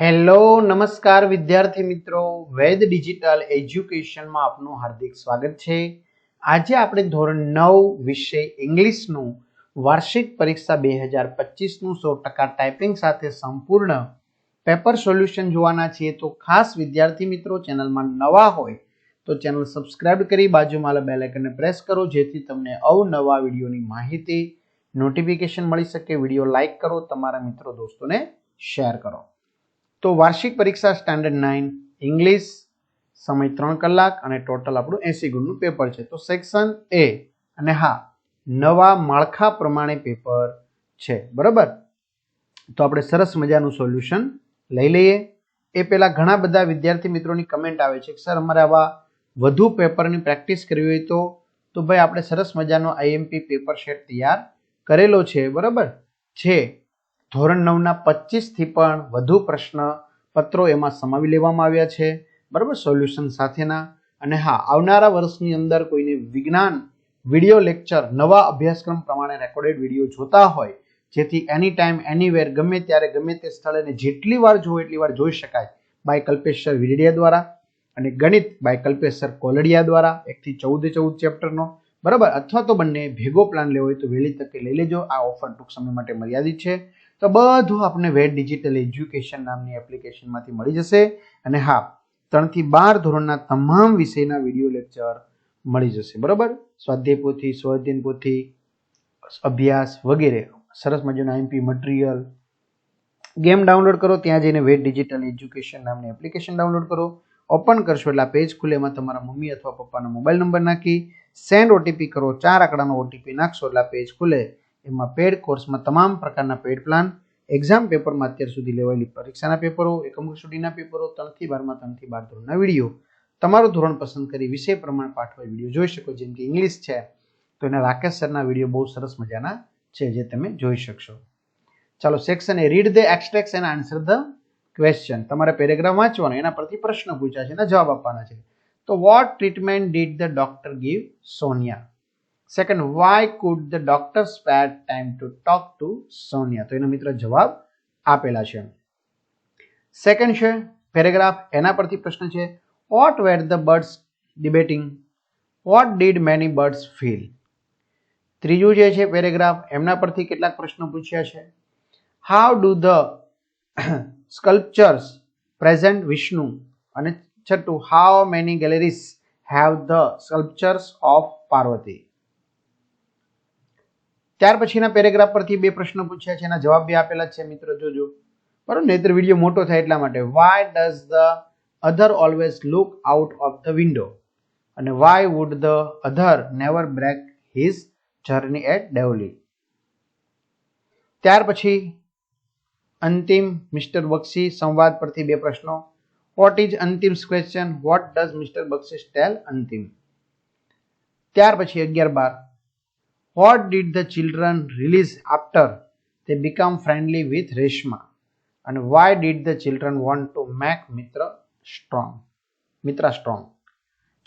Hello, નમસ્કાર વિદ્યાર્થી મિત્રો. વેદ ડિજિટલ એજ્યુકેશનમાં આપનું હાર્દિક સ્વાગત છે. આજે આપણે ધોરણ નવ વિષય ઇંગ્લિશનું વાર્ષિક પરીક્ષા બે હજાર પચીસનું સો ટકા ટાઈપિંગ સાથે સંપૂર્ણ પેપર સોલ્યુશન જોવાના છીએ. તો ખાસ વિદ્યાર્થી મિત્રો, ચેનલમાં નવા હોય તો ચેનલ સબસ્ક્રાઇબ કરી બાજુમાં બેલ આઇકનને પ્રેસ કરો, જેથી તમને અવનવા વિડીયોની માહિતી, નોટિફિકેશન મળી શકે. વીડિયો લાઇક કરો, તમારા મિત્રો, દોસ્તોને શેર કરો. તો વાર્ષિક પરીક્ષા સ્ટાન્ડર્ડ નાઇન ઇંગ્લિશ સમય ત્રણ કલાક અને ટોટલ આપણું એસી ગુણનું પેપર છે. તો સેક્શન એ અને હા, નવા માળખા પ્રમાણે પેપર છે. બરાબર? તો આપણે સરસ મજાનું સોલ્યુશન લઈ લઈએ. એ પહેલાં ઘણા બધા વિદ્યાર્થી મિત્રોની કમેન્ટ આવે છે કે, સર, અમારે આવા વધુ પેપરની પ્રેક્ટિસ કરવી હોય તો? તો ભાઈ, આપણે સરસ મજાનો આઈએમપી પેપર શેટ તૈયાર કરેલો છે. બરાબર? છે. ધોરણ નવના પચીસથી પણ વધુ પ્રશ્ન પત્રો એમાં સમાવી લેવામાં આવ્યા છે. બરાબર? સોલ્યુશન સાથેના. અને હા, આવનારા વર્ષની અંદર કોઈને વિજ્ઞાન, વીડિયો લેક્ચર, નવા અભ્યાસક્રમ પ્રમાણે રેકોર્ડેડ વીડિયો જોતા હોય, જેથી એની ટાઈમ એનીવેર ગમે ત્યારે, ગમે તે સ્થળે જેટલી વાર જોવો એટલી વાર જોઈ શકાય. બાય કલ્પેશ્વર વિરડિયા દ્વારા અને ગણિત બાય કલ્પેશ્વર કોલડિયા દ્વારા, એકથી ચૌદ ચૌદ ચેપ્ટરનો બરાબર? અથવા તો બંને ભેગો પ્લાન લેવો હોય તો વહેલી તકે લઈ લેજો. આ ઓફર ટૂંક સમય માટે મર્યાદિત છે. તો બધું આપણને વેટ ડિજિટલ એજ્યુકેશન નામની એપ્લિકેશનમાંથી મળી જશે. અને હા, ત્રણથી બાર ધોરણના તમામ વિષયના વીડિયો લેક્ચર મળી જશે. બરાબર? સ્વાધ્યાય પોથી સ્વાધ્યન પોથી અભ્યાસ વગેરે. સરસ મજાનું આઈએમપી મટીરિયલ ગેમ ડાઉનલોડ કરો, ત્યાં જઈને વેટ ડિજિટલ એજ્યુકેશન નામની એપ્લિકેશન ડાઉનલોડ કરો. ઓપન કરશો એટલે આ પેજ ખુલે, એમાં તમારા મમ્મી અથવા પપ્પાનો મોબાઈલ નંબર નાખી. સેન્ડ ઓટીપી કરો, ચાર આંકડાનો ઓટીપી નાખશો એટલે આ પેજ ખુલે. એમાં પેડ કોર્સમાં તમામ પ્રકારના પેડ પ્લાન એક્ઝામ પેપરમાં અત્યાર સુધી લેવાયેલી પરીક્ષાના પેપરો, એકમ કસોટીના પેપરો, ત્રણથી બારમાં, ત્રણથી બાર ધોરણના વીડિયો. તમારું ધોરણ પસંદ કરી વિષય પ્રમાણે પાઠવા વીડિયો જોઈ શકો, જેમ કે ઇંગ્લિશ છે, તો એના રાકેશ સરના વીડિયો બહુ સરસ મજાના છે, જે તમે જોઈ શકશો. ચાલો section A read the extracts and answer the question તમારે પેરેગ્રાફ વાંચવાનો, એના પરથી પ્રશ્ન પૂછ્યા છે, એના જવાબ આપવાના છે. તો what treatment did the doctor give Sonia second why could the doctor spare time to talk to Sonia તો એનો મિત્ર જવાબ આપેલા છે. સેકન્ડ છે પેરેગ્રાફ એના પરથી પ્રશ્ન છે. What were the birds debating what did many birds feel ત્રીજું જે છે પેરેગ્રાફ એમના પરથી કેટલાક પ્રશ્નો પૂછ્યા છે. How do the sculptures present Vishnu અને છઠ્ઠું how many galleries have the sculptures of Parvati ત્યાર પછીના પેરેગ્રાફ પરથી બે પ્રશ્નો પૂછ્યા છે, એના જવાબ બી આપેલા છે મિત્રો, જોજો. બરોબર નહીતર વીડિયો મોટો થાય એટલા માટે why does the other always look out of the window અને why would the other never break his journey at Devli ત્યાર પછી અંતિમ મિસ્ટર બક્ષી સંવાદ પરથી બે પ્રશ્નો. વોટ ઇઝ અંતિમ question what does mister Bakshi tell અંતિમ? ત્યાર પછી અગિયાર બાર. What did the children realise after they become friendly with Reshma અને why did the children want to make Mitra strong Mitra strong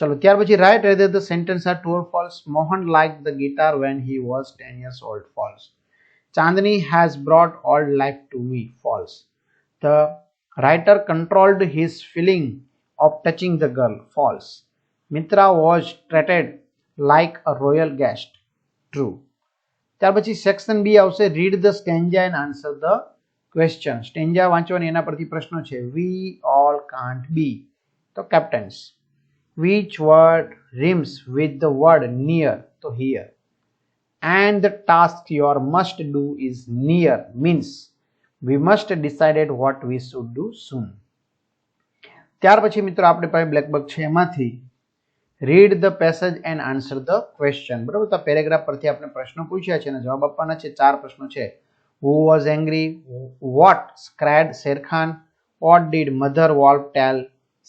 ચલો ત્યાર પછી write whether the sentence are true or false Mohan like the guitar when he was ten years old false Chandni has brought old life to me false the writer controlled his feeling of touching the girl false Mitra was treated like a royal guest true ત્યાર પછી section B આવશે read the stanza and answer the question stanza વાંચવાની એના પરથી પ્રશ્નો છે we all can't be તો captains which word rims with the word near તો here and the task your must do is near means we must decided what we should do soon ત્યાર પછી મિત્રો આપણે પાસે બ્લેકબક છે એમાંથી read the passage and answer the question બરાબર? તો પેરેગ્રાફ પરથી આપણે પ્રશ્નો પૂછ્યા છે અને જવાબ આપવાના છે. ચાર પ્રશ્નો છે. Who was angry what scared Shere Khan what did mother wolf tell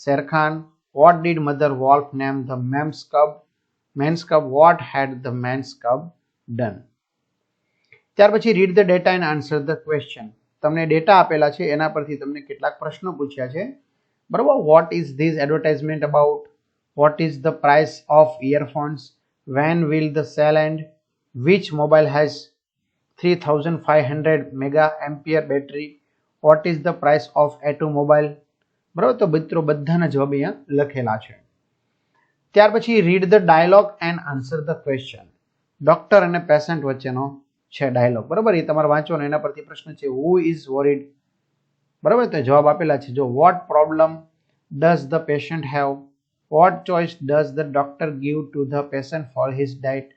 Shere Khan what did mother wolf name the man's cub man's cub what had the man's cub done ત્યાર પછી read the data and answer the question તમને data આપેલા છે. એના પરથી તમને કેટલાક પ્રશ્નો પૂછ્યા છે. બરોબર? What is this advertisement about what is the price of earphones? When will the sale end which mobile has three thousand five battery? What is the price of A two mobile બરાબર, તો મિત્રો બધાના જવાબ અહીંયા લખેલા છે. ત્યાર પછી read the dialogue and answer the question doctor અને પેશન્ટ વચ્ચેનો છે ડાયલોગ બરાબર, એ તમારે વાંચવાનો, એના પરથી પ્રશ્ન છે હુ ઇઝ વોરિડ બરાબર, તો જવાબ આપેલા છે, જો what problem does the patient have what choice does the doctor give to the patient for his diet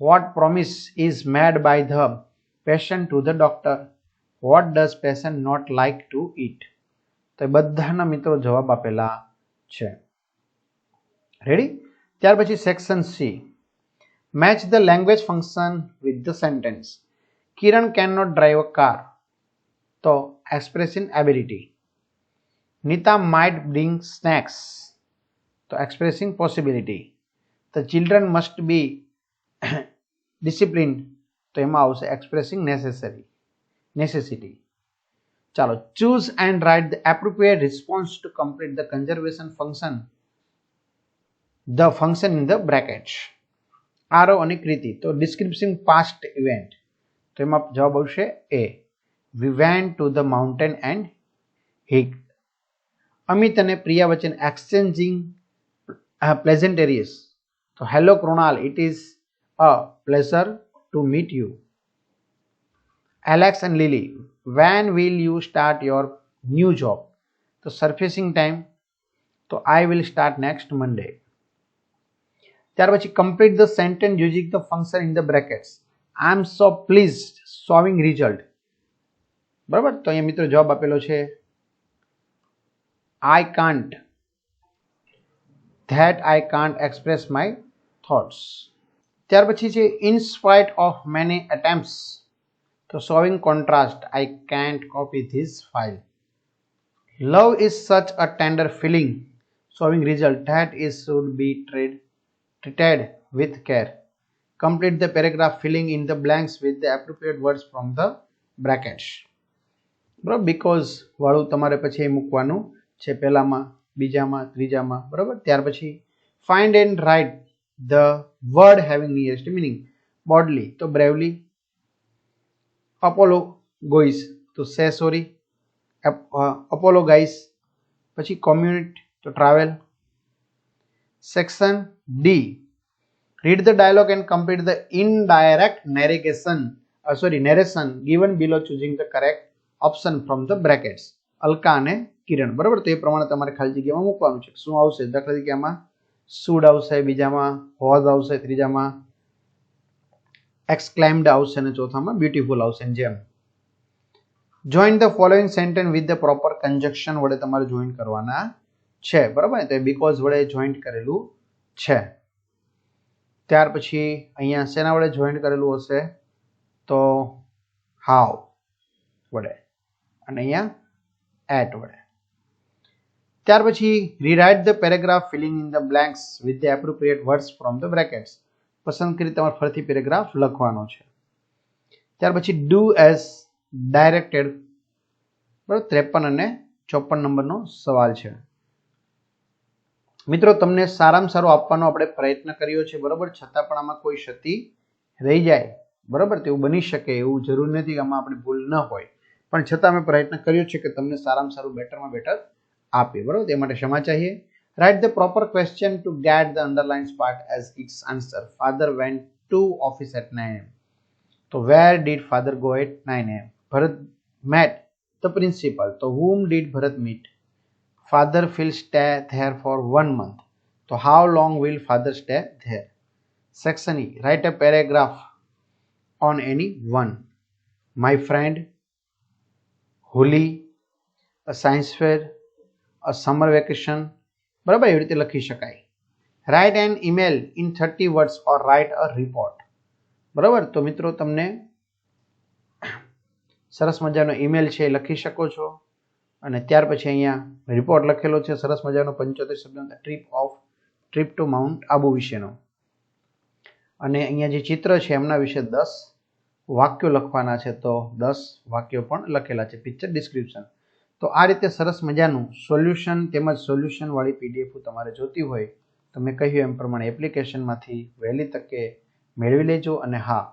what promise is made by the patient to the doctor what does patient not like to eat તો એ બધાના મિત્રો જવાબ આપેલા છે. Ready ત્યાર પછી section C match the language function with the sentence Kiran can not drive a car તો expressing ability Nita might bring snacks તો expressing possibility the children must be discipline તો એમાં આવશે એક્સપ્રેસિંગ નેસેસરી નેસેસિટી ચાલો choose and write the appropriate response to complete the conversation function the function in the brackets આરો અને કૃતિ. તો description past event તો એમાં જવાબ આવશે A we went to the mountain and hike Amit અને પ્રિયા વચ્ચે exchanging પ્લેઝન્ટેરિયસ તો hello Krunal it is a pleasure to meet you Alex and Lily when will you start your new job તો surfacing time તો I will start next Monday ત્યાર પછી complete the sentence using the function in the brackets I am so please solving result બરાબર તો અહીંયા મિત્રો જવાબ આપેલો છે I can't that I can't express my thoughts ત્યાર પછી છે in spite of many attempts તો showing contrast I can't copy this file love is such a tender feeling showing result that is should be treated treated with care. Complete the paragraph filling in the blanks with the appropriate words from the brackets. બરાબર because વાળું તમારે પછી એ મૂકવાનું છે પહેલામાં બીજામાં ત્રીજામાં બરાબર ત્યાર પછી find and write the word having nearest meaning boldly તો બ્રેવલી અપોલો ગોઈસ તો સે સોરી અપોલો ગાઈસ પછી કોમ્યુનિટ તો travel D. Read the dialogue and complete the indirect narration, uh, sorry, narration given below choosing the correct option from the brackets. Alka અને કિરણ. બરાબર? તો એ પ્રમાણે તમારે ખાલી જગ્યામાં મૂકવાનું છે. શું આવશે? દાખલા તરીકે આમાં સુડ આવશે, બીજામાં હોઝ આવશે, ત્રીજામાં એક્સક્લાઇમ્ડ આવશે અને ચોથામાં બ્યુટીફુલ આવશે જેમ. Join the following sentences with the proper conjunction વડે તમારે જોઈન કરવાના છે. બરાબર? તો બીકોઝ વડે જોઈન્ટ કરેલું છે. ત્યાર પછી અહીંયા શેના વડે જોઈન્ટ કરેલું હશે? તો હાવ વડે. અને અહીંયા એટ વડે. ત્યાર પછી rewrite the paragraph filling in the blanks with the appropriate words from the brackets પસંદ કરી તમારે ફરીથી પેરેગ્રાફ લખવાનો છે. ત્યાર પછી ડુ એઝ ડાયરેક્ટેડ બરાબર, ત્રેપન અને ચોપન નંબરનો સવાલ છે. મિત્રો, તમને સારામાં સારો આપવાનો આપણે પ્રયત્ન કર્યો છે, બરાબર? છતાં પણ આમાં કોઈ ક્ષતિ રહી જાય. બરાબર? તેવું બની શકે, એવું જરૂર નથી આમાં આપણે ભૂલ ન હોય. પણ છતાં અમે પ્રયત્ન કર્યો છે કે તમને સારામાં સારું, બેટરમાં બેટર આપીએ બરાબર તે માટે ક્ષમા ચાહીએ write the proper question to get the underlines part as its answer father went to office at nine AM તો where did father go at nine AM Bharat met the principal તો whom did Bharat meet father will stay there for one month. So how long will father stay there? Section E. Write a paragraph on any one. My friend, Holi, a science fair, a summer vacation બરાબર, એવી રીતે લખી શકાય. Write an email in thirty words or write a report બરાબર? તો મિત્રો, તમને સરસ મજાનો ઈમેલ છે, એ લખી શકો છો. અને ત્યાર પછી અહીંયા રિપોર્ટ લખેલો છે, સરસ મજાનો પંચોતેર શબ્દ trip of trip to mount Abu વિશેનો. અને અહીંયા જે ચિત્ર છે, એમના વિશે દસ વાક્યો લખવાના છે, તો દસ વાક્યો પણ લખેલા છે પિક્ચર ડિસ્ક્રિપ્શન તો આ રીતે સરસ મજાનું સોલ્યુશન તેમજ સોલ્યુશનવાળી પીડીએફ તમારે જોતી હોય તો મેં કહ્યું એમ પ્રમાણે એપ્લિકેશનમાંથી વહેલી તકે મેળવી લેજો અને હા,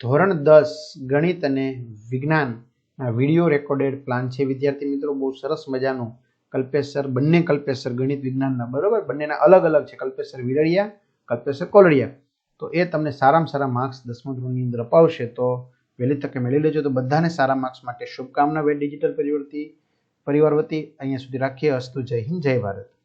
ધોરણ દસ ગણિત અને વિજ્ઞાન વીડિયો રેકોર્ડેડ પ્લાન છે. વિદ્યાર્થી મિત્રો, બહુ સરસ મજાનું કલ્પેશ્વર બંને કલ્પેશ્વર ગણિત વિજ્ઞાનના, બરોબર? બંનેના અલગ અલગ છે. કલ્પેશ્વર વિરળિયા કલ્પેશ્વર કલ્પેશ કોલડિયા તો એ તમને સારામાં સારા માર્ક્સ દસમા ધોરણની અંદર અપાવશે તો વહેલી તકે મેળવી લેજો. તો બધાને સારા માર્ક્સ માટે શુભકામના વેદ ડિજિટલ પરિવર્તી પરિવાર વતી અહીંયા સુધી રાખીએ. અસ્તુ જય હિન્દ જય ભારત.